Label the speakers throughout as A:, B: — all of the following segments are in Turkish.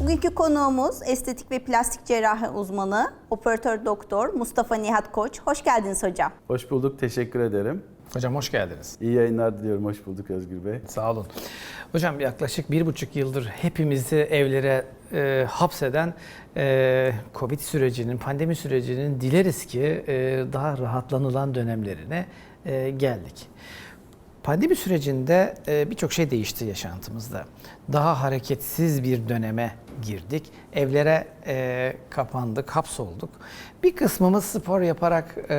A: Bugünkü konuğumuz estetik ve plastik cerrahi uzmanı, operatör doktor Mustafa Nihat Koç. Hoş geldiniz hocam.
B: Hoş bulduk, teşekkür ederim.
C: Hocam hoş geldiniz.
B: İyi yayınlar diliyorum, hoş bulduk Özgür Bey.
C: Sağ olun. Hocam yaklaşık bir buçuk yıldır hepimizi evlere e, hapseden e, Covid sürecinin, pandemi sürecinin dileriz ki e, daha rahatlanılan dönemlerine e, geldik. Pandemi sürecinde e, birçok şey değişti yaşantımızda. Daha hareketsiz bir döneme girdik. Evlere e, kapandık, hapsolduk. Bir kısmımız spor yaparak e,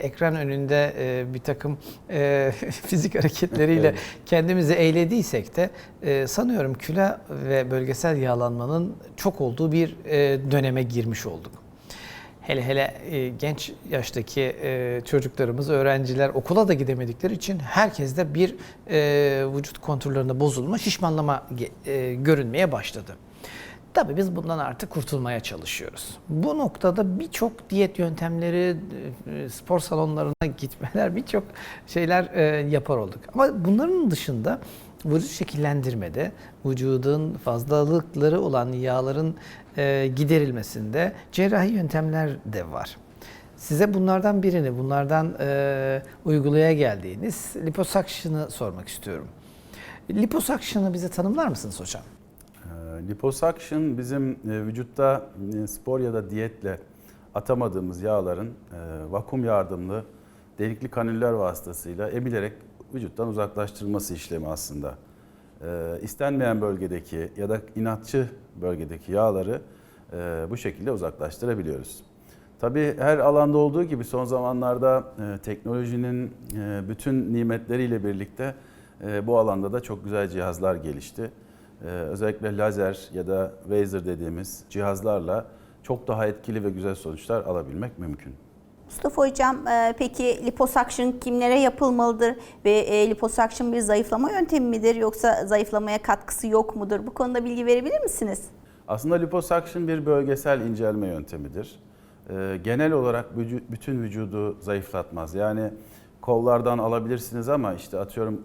C: ekran önünde e, bir takım e, fizik hareketleriyle
B: Evet.
C: kendimizi eğlediysek de e, sanıyorum kilo ve bölgesel yağlanmanın çok olduğu bir e, döneme girmiş olduk. Hele hele e, genç yaştaki e, çocuklarımız, öğrenciler okula da gidemedikleri için herkeste bir e, vücut konturlarında bozulma, şişmanlama e, görünmeye başladı. Tabii biz bundan artık kurtulmaya çalışıyoruz. Bu noktada birçok diyet yöntemleri, e, spor salonlarına gitmeler, birçok şeyler e, yapar olduk. Ama bunların dışında vücut şekillendirmede, vücudun fazlalıkları olan yağların e, giderilmesinde cerrahi yöntemler de var. Size bunlardan birini, bunlardan e, uygulaya geldiğiniz liposuction'ı sormak istiyorum. Liposuction'ı bize tanımlar mısınız hocam?
B: Ee, Liposuction bizim e, vücutta e, spor ya da diyetle atamadığımız yağların e, vakum yardımlı delikli kanüller vasıtasıyla emilerek vücuttan uzaklaştırılması işlemi aslında. Ee, İstenmeyen bölgedeki ya da inatçı bölgedeki yağları e, bu şekilde uzaklaştırabiliyoruz. Tabii her alanda olduğu gibi son zamanlarda e, teknolojinin e, bütün nimetleriyle birlikte e, bu alanda da çok güzel cihazlar gelişti. Ee, özellikle lazer ya da laser dediğimiz cihazlarla çok daha etkili ve güzel sonuçlar alabilmek mümkün.
A: Mustafa hocam e, peki liposuction kimlere yapılmalıdır ve e, bir zayıflama yöntemi midir yoksa zayıflamaya katkısı yok mudur? Bu konuda bilgi verebilir misiniz?
B: Aslında liposuction bir bölgesel incelme yöntemidir. Ee, genel olarak bütün vücudu zayıflatmaz. Yani kollardan alabilirsiniz ama işte atıyorum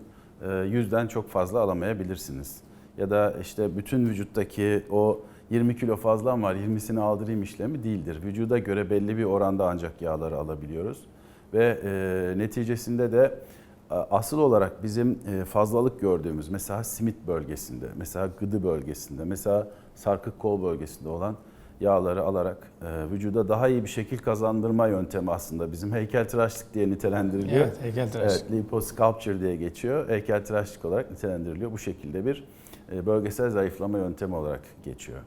B: e, yüzden çok fazla alamayabilirsiniz. Ya da işte bütün vücuttaki o 20 kilo fazla var 20'sini aldırayım işlemi değildir. Vücuda göre belli bir oranda ancak yağları alabiliyoruz. Ve e, neticesinde de asıl olarak bizim e, fazlalık gördüğümüz mesela simit bölgesinde, mesela gıdı bölgesinde, mesela sarkık kol bölgesinde olan yağları alarak e, vücuda daha iyi bir şekil kazandırma yöntemi aslında bizim heykeltıraşlık diye nitelendiriliyor.
C: Evet, heykeltıraş.
B: Evet, liposculpture diye geçiyor. Heykeltıraşlık olarak nitelendiriliyor. Bu şekilde bir e, bölgesel zayıflama yöntemi olarak geçiyor.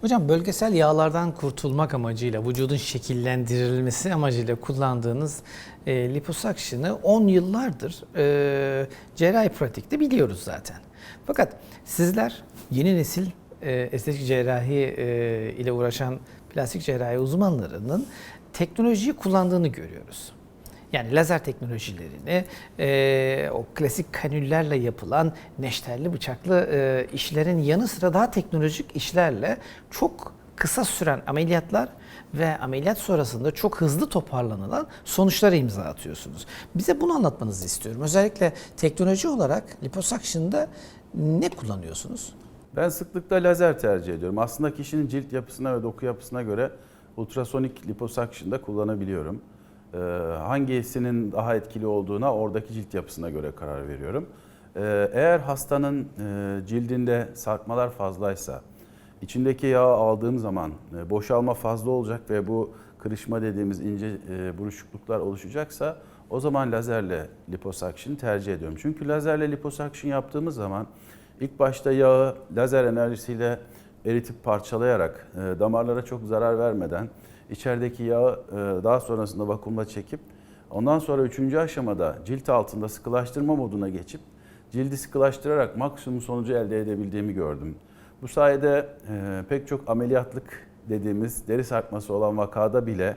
C: Hocam bölgesel yağlardan kurtulmak amacıyla, vücudun şekillendirilmesi amacıyla kullandığınız e, liposuction'ı 10 yıllardır e, cerrahi pratikte biliyoruz zaten. Fakat sizler yeni nesil e, estetik cerrahi e, ile uğraşan plastik cerrahi uzmanlarının teknolojiyi kullandığını görüyoruz. Yani lazer teknolojilerini, e, o klasik kanüllerle yapılan neşterli bıçaklı e, işlerin yanı sıra daha teknolojik işlerle çok kısa süren ameliyatlar ve ameliyat sonrasında çok hızlı toparlanılan sonuçlara imza atıyorsunuz. Bize bunu anlatmanızı istiyorum. Özellikle teknoloji olarak liposuction'da ne kullanıyorsunuz?
B: Ben sıklıkla lazer tercih ediyorum. Aslında kişinin cilt yapısına ve doku yapısına göre ultrasonik liposuction da kullanabiliyorum. Ee, hangisinin daha etkili olduğuna oradaki cilt yapısına göre karar veriyorum. Ee, eğer hastanın e, cildinde sarkmalar fazlaysa, içindeki yağı aldığım zaman e, boşalma fazla olacak ve bu kırışma dediğimiz ince e, buruşukluklar oluşacaksa o zaman lazerle liposuction tercih ediyorum. Çünkü lazerle liposuction yaptığımız zaman ilk başta yağı lazer enerjisiyle eritip parçalayarak e, damarlara çok zarar vermeden içerideki yağı e, daha sonrasında vakumla çekip ondan sonra üçüncü aşamada cilt altında sıkılaştırma moduna geçip cildi sıkılaştırarak maksimum sonucu elde edebildiğimi gördüm. Bu sayede e, pek çok ameliyatlık dediğimiz deri sarkması olan vakada bile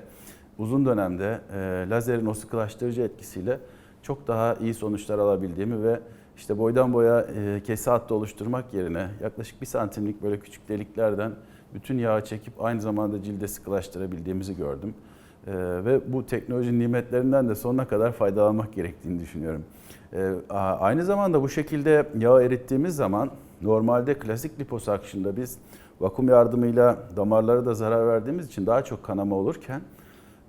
B: uzun dönemde e, lazerin o sıkılaştırıcı etkisiyle çok daha iyi sonuçlar alabildiğimi ve işte boydan boya kese hattı oluşturmak yerine yaklaşık bir santimlik böyle küçük deliklerden bütün yağı çekip aynı zamanda cilde sıkılaştırabildiğimizi gördüm. E, ve bu teknoloji nimetlerinden de sonuna kadar faydalanmak gerektiğini düşünüyorum. E, a- aynı zamanda bu şekilde yağı erittiğimiz zaman Normalde klasik liposakşında biz vakum yardımıyla damarlara da zarar verdiğimiz için daha çok kanama olurken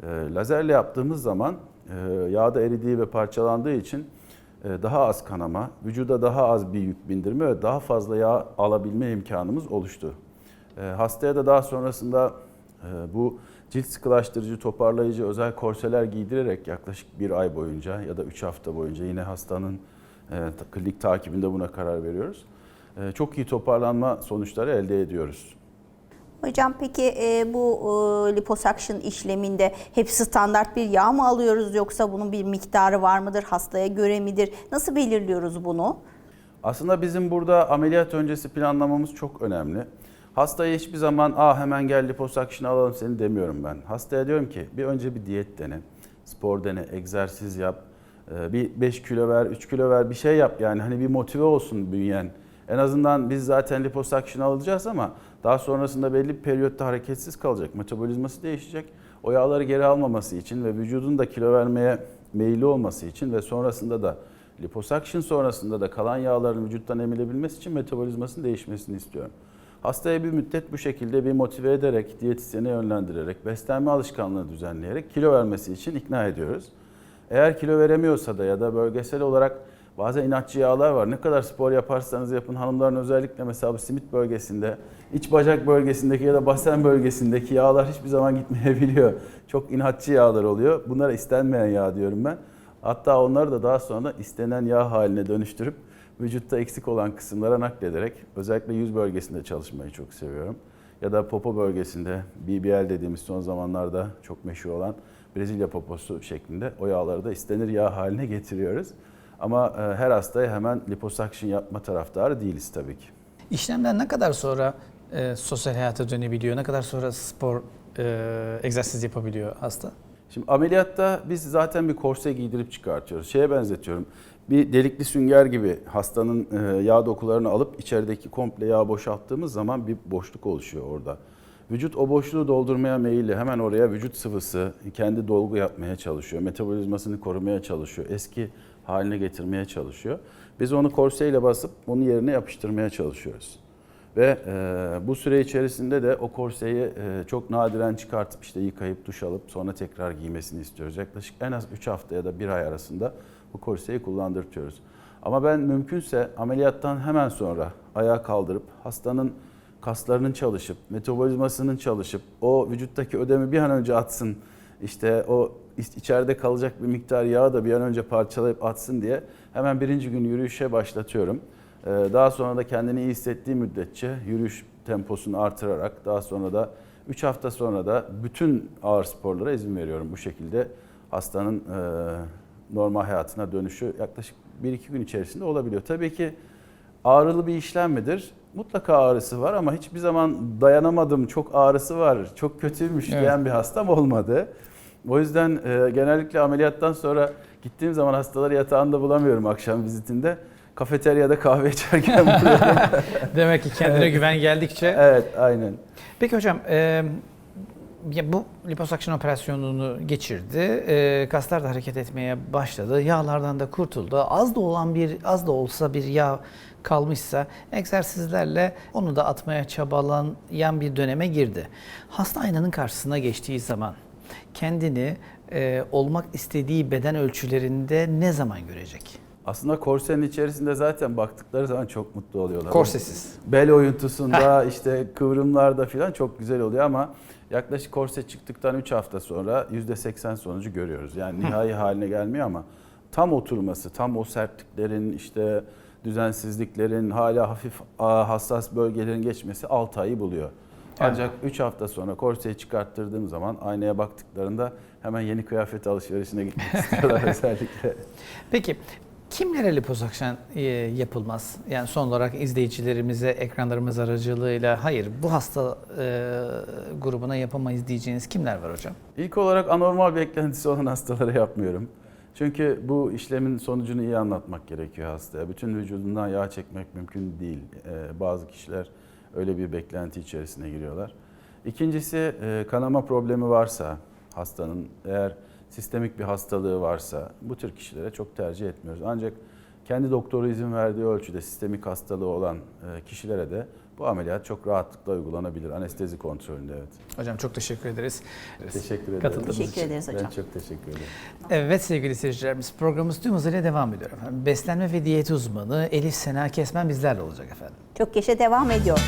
B: e, lazerle yaptığımız zaman e, yağda eridiği ve parçalandığı için e, daha az kanama, vücuda daha az bir yük bindirme ve daha fazla yağ alabilme imkanımız oluştu. E, hastaya da daha sonrasında e, bu cilt sıkılaştırıcı, toparlayıcı özel korseler giydirerek yaklaşık bir ay boyunca ya da üç hafta boyunca yine hastanın e, klinik takibinde buna karar veriyoruz. E, çok iyi toparlanma sonuçları elde ediyoruz.
A: Hocam peki e, bu e, liposuction işleminde hep standart bir yağ mı alıyoruz yoksa bunun bir miktarı var mıdır? Hastaya göre midir? Nasıl belirliyoruz bunu?
B: Aslında bizim burada ameliyat öncesi planlamamız çok önemli. Hastaya hiçbir zaman Aa, hemen gel liposuction alalım seni demiyorum ben. Hastaya diyorum ki bir önce bir diyet dene, spor dene, egzersiz yap, bir 5 kilo ver, 3 kilo ver bir şey yap yani hani bir motive olsun bünyen. En azından biz zaten liposuction alacağız ama daha sonrasında belli bir periyotta hareketsiz kalacak. Metabolizması değişecek. O yağları geri almaması için ve vücudun da kilo vermeye meyilli olması için ve sonrasında da liposuction sonrasında da kalan yağların vücuttan emilebilmesi için metabolizmasının değişmesini istiyorum. Hastaya bir müddet bu şekilde bir motive ederek, diyetisyene yönlendirerek, beslenme alışkanlığı düzenleyerek kilo vermesi için ikna ediyoruz. Eğer kilo veremiyorsa da ya da bölgesel olarak bazen inatçı yağlar var. Ne kadar spor yaparsanız yapın hanımların özellikle mesela bu simit bölgesinde, iç bacak bölgesindeki ya da basen bölgesindeki yağlar hiçbir zaman gitmeyebiliyor. Çok inatçı yağlar oluyor. Bunlara istenmeyen yağ diyorum ben. Hatta onları da daha sonra istenen yağ haline dönüştürüp vücutta eksik olan kısımlara naklederek özellikle yüz bölgesinde çalışmayı çok seviyorum. Ya da popo bölgesinde BBL dediğimiz son zamanlarda çok meşhur olan Brezilya poposu şeklinde o yağları da istenir yağ haline getiriyoruz. Ama e, her hastaya hemen liposuction yapma taraftarı değiliz tabii ki.
C: İşlemden ne kadar sonra e, sosyal hayata dönebiliyor? Ne kadar sonra spor, e, egzersiz yapabiliyor hasta?
B: Şimdi ameliyatta biz zaten bir korse giydirip çıkartıyoruz. Şeye benzetiyorum. Bir delikli sünger gibi hastanın e, yağ dokularını alıp içerideki komple yağ boşalttığımız zaman bir boşluk oluşuyor orada. Vücut o boşluğu doldurmaya meyilli. Hemen oraya vücut sıvısı kendi dolgu yapmaya çalışıyor. Metabolizmasını korumaya çalışıyor. Eski haline getirmeye çalışıyor. Biz onu korseyle basıp onun yerine yapıştırmaya çalışıyoruz. Ve e, bu süre içerisinde de o korseyi e, çok nadiren çıkartıp işte yıkayıp duş alıp sonra tekrar giymesini istiyoruz. Yaklaşık en az 3 hafta ya da 1 ay arasında bu korseyi kullandırtıyoruz. Ama ben mümkünse ameliyattan hemen sonra ayağa kaldırıp hastanın kaslarının çalışıp, metabolizmasının çalışıp, o vücuttaki ödemi bir an önce atsın, işte o iç- içeride kalacak bir miktar yağı da bir an önce parçalayıp atsın diye hemen birinci gün yürüyüşe başlatıyorum. Ee, Daha sonra da kendini iyi hissettiği müddetçe yürüyüş temposunu artırarak daha sonra da 3 hafta sonra da bütün ağır sporlara izin veriyorum. Bu şekilde hastanın e, normal hayatına dönüşü yaklaşık 1-2 gün içerisinde olabiliyor. Tabii ki ağrılı bir işlem midir? Mutlaka ağrısı var ama hiçbir zaman dayanamadım, çok ağrısı var, çok kötüymüş
C: Evet.
B: diyen bir hastam olmadı. O yüzden e, genellikle ameliyattan sonra gittiğim zaman hastaları yatağında bulamıyorum akşam vizitinde. Kafeteryada kahve içerken buluyorum.
C: Demek ki kendine güven geldikçe.
B: evet, aynen.
C: Peki hocam, e, ya bu liposuction operasyonunu geçirdi. E, kaslar da hareket etmeye başladı. Yağlardan da kurtuldu. Az da olan bir az da olsa bir yağ kalmışsa egzersizlerle onu da atmaya çabalayan bir döneme girdi. Hasta aynanın karşısına geçtiği zaman kendini e, olmak istediği beden ölçülerinde ne zaman görecek?
B: Aslında korsenin içerisinde zaten baktıkları zaman çok mutlu oluyorlar.
C: Korsesiz.
B: Bel oyuntusunda işte kıvrımlarda falan çok güzel oluyor ama yaklaşık korse çıktıktan 3 hafta sonra %80 sonucu görüyoruz. Yani nihai haline gelmiyor ama tam oturması, tam o sertliklerin işte düzensizliklerin hala hafif hassas bölgelerin geçmesi 6 ayı buluyor. Ancak 3 hafta sonra korseyi çıkarttırdığım zaman aynaya baktıklarında hemen yeni kıyafet alışverişine gitmek istiyorlar özellikle.
C: Peki kimlere liposuction e, yapılmaz? Yani son olarak izleyicilerimize ekranlarımız aracılığıyla hayır bu hasta e, grubuna yapamayız diyeceğiniz kimler var hocam?
B: İlk olarak anormal beklentisi olan hastalara yapmıyorum. Çünkü bu işlemin sonucunu iyi anlatmak gerekiyor hastaya. Bütün vücudundan yağ çekmek mümkün değil. Ee, bazı kişiler öyle bir beklenti içerisine giriyorlar. İkincisi e, kanama problemi varsa hastanın eğer sistemik bir hastalığı varsa bu tür kişilere çok tercih etmiyoruz. Ancak kendi doktoru izin verdiği ölçüde sistemik hastalığı olan e, kişilere de bu ameliyat çok rahatlıkla uygulanabilir. Anestezi kontrolünde evet.
C: Hocam çok teşekkür ederiz.
B: Teşekkür ederim.
C: Katıldığınız
A: Teşekkür
C: için.
A: ederiz
B: Ben
A: hocam.
B: çok teşekkür ederim.
C: Evet sevgili seyircilerimiz programımız tüm hızıyla devam ediyor efendim. Beslenme ve diyet uzmanı Elif Sena Kesmen bizlerle olacak efendim.
A: Çok yaşa devam ediyor.